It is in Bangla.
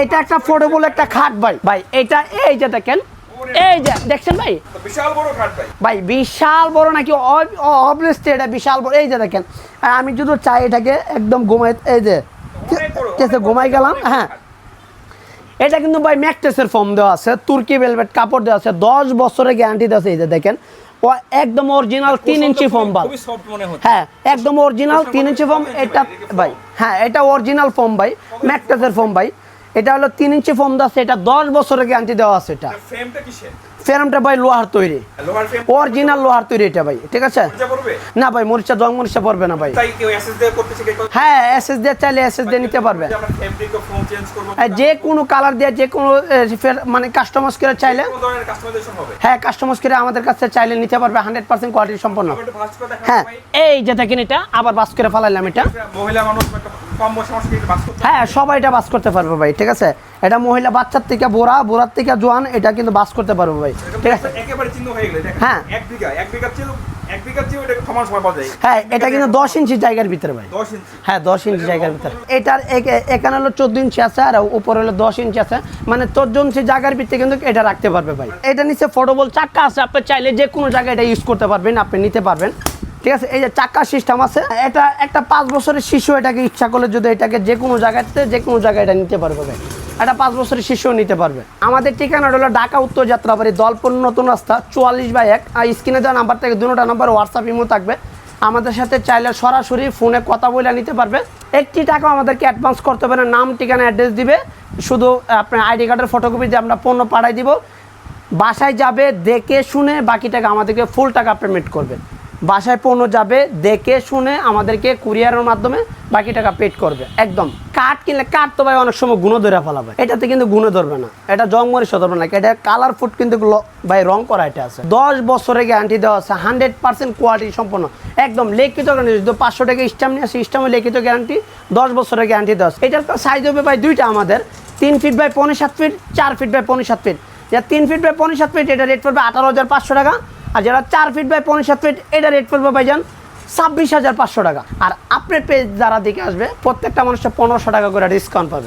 এটা একটা ফোর্ডেবল একটা খাট ভাই। ভাই এটা এই যে দেখেন এই যে দেখছেন ভাই? বিশাল বড় খাট ভাই। ভাই বিশাল বড় নাকি অবভিয়াসলি এটা বিশাল বড়। এই যে দেখেন আর আমি যদি চাই এটাকে একদম ঘুমাই এই যে কেসে ঘুমাই গেলাম হ্যাঁ। এটা কিন্তু ভাই ম্যাকটেসের ফর্ম দেওয়া আছে তুর্কি ভেলভেট কাপড় দেওয়া আছে দশ বছরের গ্যারান্টি দেওয়া আছে এই যে দেখেন। ও একদম অরিজিনাল তিন ইঞ্চি ফর্ম বাল খুবই সফট মনে হচ্ছে। হ্যাঁ একদম অরিজিনাল তিন ইঞ্চি ফর্ম এটা ভাই হ্যাঁ এটা অরিজিনাল ফর্ম ভাই ম্যাকটেসের ফর্ম ভাই। এটা হলো তিন ইঞ্চি দেওয়া আছে এটা দশ বছরের গ্যারান্টি দেওয়া আছে এটা। ফ্রেমটা ভাই লোহার তৈরি। অরিজিনাল লোহার তৈরি এটা ভাই ঠিক আছে? না ভাই মরিচা জং মরিচা পড়বে না ভাই। হ্যাঁ এসএস দিয়ে চাইলে এসএস দিয়ে নিতে পারবে। যে ফোম কোনো কালার দিয়ে যে কোনো মানে কাস্টমাইজ করে চাইলে হ্যাঁ কাস্টমাইজ করে আমাদের কাছে চাইলে নিতে পারবে হান্ড্রেড পার্সেন্ট কোয়ালিটি সম্পন্ন। হ্যাঁ এই যে দেখেন এটা আবার বাস করে ফেলাইলাম এটা। মহিলা মানুষ কম বয়সী মানুষ কিন্তু বাস করতে হ্যাঁ সবাই এটা বাস করতে পারবে ভাই ঠিক আছে? এটা মহিলা বাচ্চার থেকে বোরা বোরার থেকে জোয়ান এটা কিন্তু বাস করতে পারবে ভাই ঠিক আছে? একেবারে চিহ্ন হয়ে গেলে দেখেন হ্যাঁ। এক বিঘা এক বিঘা যায়। হ্যাঁ এটা কিন্তু দশ ইঞ্চি জায়গার ভিতরে ভাই। হ্যাঁ দশ ইঞ্চি জায়গার ভিতরে। এটার একে- এখানে হলো চোদ্দ ইঞ্চি আছে আর উপরে হলো দশ ইঞ্চি আছে। মানে চোদ্দ ইঞ্চি জায়গার ভিতরে কিন্তু এটা রাখতে পারবে ভাই। এটা নিচে ফোর্ডেবল চাক্কা আছে আপনি চাইলে যে কোনো জায়গায় এটা ইউজ করতে পারবেন আপনি নিতে পারবেন। ঠিক আছে? এই যে চাক্কা সিস্টেম আছে, এটা একটা পাঁচ বছরের শিশু এটাকে ইচ্ছা করলে যদি এটাকে যে কোনো জায়গাতে, যে কোনো জায়গায় এটা নিতে পারবে একটা পাঁচ বছরের শিশুও নিতে পারবে। আমাদের ঠিকানা হলো ঢাকা উত্তর যাত্রাবাড়ি, দলপুর নতুন রাস্তা, চুয়াল্লিশ বাই এক। আর স্ক্রিনে দেওয়া নাম্বার থেকে দুটো নাম্বার হোয়াটসঅ্যাপ ইমো থাকবে। আমাদের সাথে চাইলে সরাসরি ফোনে কথা বলে নিতে পারবে। একটি টাকা আমাদেরকে অ্যাডভান্স করতে পারে নাম, ঠিকানা অ্যাড্রেস দিবে। শুধু আপনার আইডি কার্ডের ফটোকপি দিয়ে আমরা পণ্য পাঠাই দিব। বাসায় যাবে, দেখে শুনে বাকি টাকা আমাদেরকে ফুল টাকা পেমেন্ট করবে। বাসায় পণ্য যাবে, দেখে শুনে আমাদেরকে কুরিয়ারের মাধ্যমে বাকি টাকা পেড করবে। একদম। কাঠ কিনলে, কাঠ তো ভাই অনেক সময় গুঁড়ো ধরে ফেলাবে এটাতে কিন্তু গুঁড়ো ধরবে না। এটা জংমরিচ ধরবে না। এটা কালার ফুড কিন্তু ভাই রং করা এটা আছে। দশ বছরের গ্যারান্টি দেওয়া আছে। হান্ড্রেড পার্সেন্ট কোয়ালিটি সম্পন্ন। একদম লেখিত গ্যারান্টি যদি পাঁচশো টাকা স্ট্যাম্প নিয়ে আসে স্ট্যাম্পে লিখিত গ্যারান্টি দশ বছরের গ্যারান্টি দেওয়া আছে। এটার সাইজ হবে ভাই দুইটা আমাদের। তিন ফিট বাই পনেরো সাত ফিট চার ফিট বাই পনেরো সাত ফিট যা তিন ফিট বাই পনেরো সাত ফিট এটা রেট পড়বে আঠারো হাজার পাঁচশো টাকা। আর যারা চার ফিট বাই পনেরো সাত ফিট এটা রেট পড়বে ভাইজান ছাব্বিশ হাজার পাঁচশো টাকা। আর আপনার পেজ যারা দিকে আসবে, প্রত্যেকটা মানুষের পনেরোশো টাকা করে ডিসকাউন্ট পাবে।